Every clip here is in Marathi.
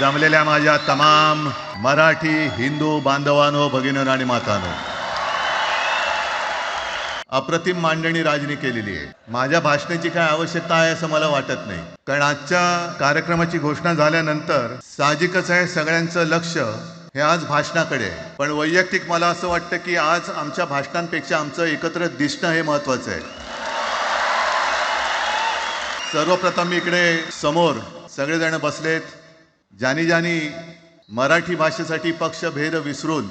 जमलेल्या माझ्या तमाम मराठी हिंदू बांधवानो भगिनीनो आणि मातानो. अप्रतिम मांडणी राजनी केलेली आहे. माझ्या भाषणाची काय आवश्यकता आहे असं मला वाटत नाही. कारण आजच्या कार्यक्रमाची घोषणा झाल्यानंतर साहजिकच आहे सगळ्यांचं लक्ष हे आज भाषणाकडे आहे. पण वैयक्तिक मला असं वाटतं की आज आमच्या भाषणांपेक्षा आमचं एकत्र दिसणं हे महत्वाचं आहे. सर्वप्रथम इकडे समोर सगळेजण बसलेत. ज्यानी ज्यानी मराठी भाषेसाठी पक्षभेद विसरून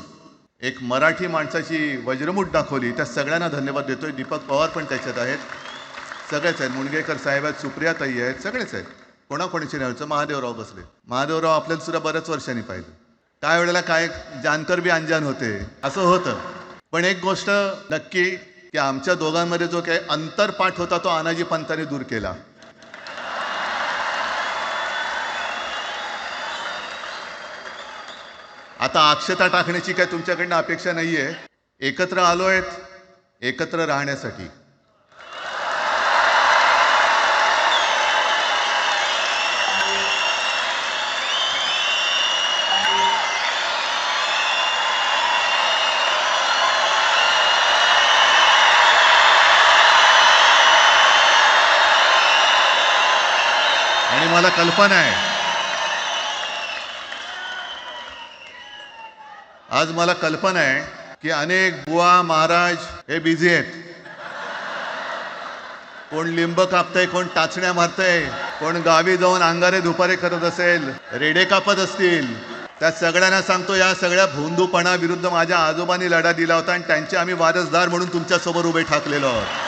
एक मराठी माणसाची वज्रमूठ दाखवली. त्या सगळ्यांना धन्यवाद देतोय. दीपक पवार पण त्याच्यात आहेत. सगळेच आहेत. मुणगेकर साहेब आहेत सुप्रियाताई आहेत सगळेच आहेत. कोणाकोणीचे नाही. महादेवराव बसले. महादेवराव आपल्याला सुद्धा बऱ्याच वर्षांनी पाहिलं. त्या वेळेला काय जानकर बी अंजान होते. असं होतं. पण एक गोष्ट नक्की की आमच्या दोघांमध्ये जो काही अंतरपाठ होता तो अनाजी पंतांनी दूर केला. आता अक्षता टाकण्याची काय तुमच्याकडनं अपेक्षा नाहीये. एकत्र आलोयत एकत्र राहण्यासाठी. आणि मला कल्पना आहे आज मला कल्पना आहे की अनेक बुवा महाराज हे बिझी आहेत. कोण लिंब कापतय कोण टाचण्या मारतय कोण गावी जाऊन अंगारे दुपारे करत असेल रेडे कापत असतील. त्या सगळ्यांना सांगतो या सगळ्या भोंदूपणा विरुद्ध माझ्या आजोबांनी लढा दिला होता आणि त्यांचे आम्ही वारसदार म्हणून तुमच्यासोबत उभे ठाकलेलो आहोत.